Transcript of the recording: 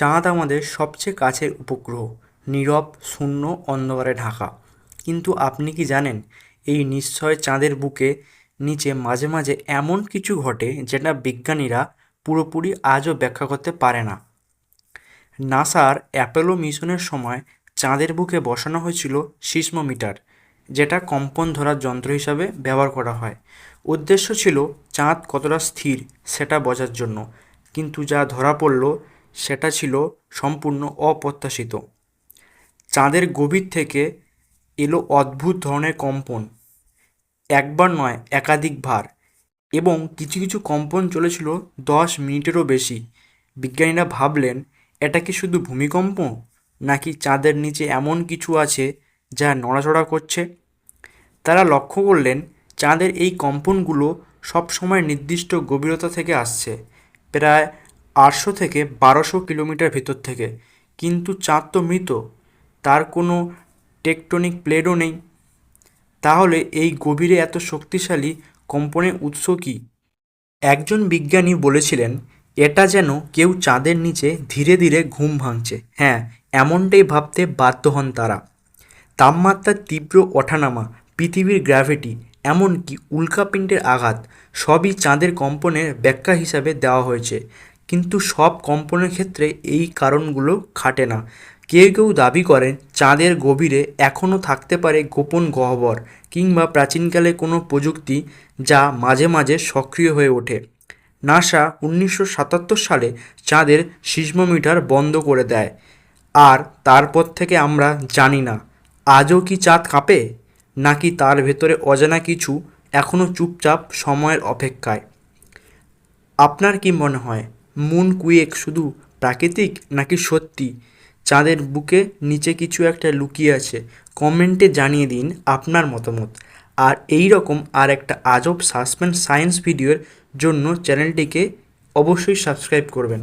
চাঁদ আমাদের সবচেয়ে কাছের উপগ্রহ, নীরব, শূন্য, অন্ধকারে ঢাকা। কিন্তু আপনি কি জানেন, এই নিশ্চয় চাঁদের বুকে নিচে মাঝে মাঝে এমন কিছু ঘটে যেটা বিজ্ঞানীরা পুরোপুরি আজও ব্যাখ্যা করতে পারে না? নাসার অ্যাপোলো মিশনের সময় চাঁদের বুকে বসানো হয়েছিল সিসমোমিটার, যেটা কম্পন ধরার যন্ত্র হিসাবে ব্যবহার করা হয়। উদ্দেশ্য ছিল চাঁদ কতটা স্থির সেটা বোঝার জন্য, কিন্তু যা ধরা পড়ল সেটা ছিল সম্পূর্ণ অপ্রত্যাশিত। চাঁদের গভীর থেকে এলো অদ্ভুত ধরনের কম্পন। একবার নয় একাধিকবার এবং কিছু কিছু কম্পন চলেছিল দশ মিনিটেরও বেশি। বিজ্ঞানীরা ভাবলেন, এটা কি শুধু ভূমিকম্প? নাকি চাঁদের নিচে এমন কিছু আছে যা নড়াচড়া করছে? তারা লক্ষ্য করলেন, চাঁদের এই কম্পনগুলো সবসময় নির্দিষ্ট গভীরতা থেকে আসছে। প্রায় আটশো থেকে বারোশো কিলোমিটার ভিতর থেকে। কিন্তু চাঁদ তো মৃত, তার কোনো টেকটনিক প্লেটও নেই। তাহলে এই গভীরে এত শক্তিশালী কম্পনের উৎস কী? একজন বিজ্ঞানী বলেছিলেন, এটা যেন কেউ চাঁদের নিচে ধীরে ধীরে ঘুম ভাঙছে। হ্যাঁ এমনটাই ভাবতে বাধ্য হন তারা। তাপমাত্রার তীব্র ওঠানামা, পৃথিবীর গ্র্যাভিটি, এমনকি উল্কাপিণ্ডের আঘাত, সবই চাঁদের কম্পনের ব্যাখ্যা হিসাবে দেওয়া হয়েছে। কিন্তু সব কম্পনের ক্ষেত্রে এই কারণগুলো খাটে না। কেউ কেউ দাবি করেন, চাঁদের গভীরে এখনও থাকতে পারে গোপন গহ্বর কিংবা প্রাচীনকালে কোনো প্রযুক্তি যা মাঝে মাঝে সক্রিয় হয়ে ওঠে। নাসা উনিশশো সাতাত্তর সালে চাঁদের সিসমোমিটার বন্ধ করে দেয়। আর তারপর থেকে আমরা জানি না, আজও কি চাঁদ কাঁপে? নাকি তার ভেতরে অজানা কিছু এখনও চুপচাপ সময়ের অপেক্ষায়? আপনার কি মনে হয়? মুন কুয়েক শুধু প্রাকৃতিক নাকি সত্যি? চাঁদের বুকে নিচে কিছু একটা লুকিয়ে আছে। কমেন্টে জানিয়ে দিন আপনার মতামত। আর এই রকম আর একটা আজব সাসপেন্স সায়েন্স ভিডিওর জন্য চ্যানেলটিকে অবশ্যই সাবস্ক্রাইব করবেন।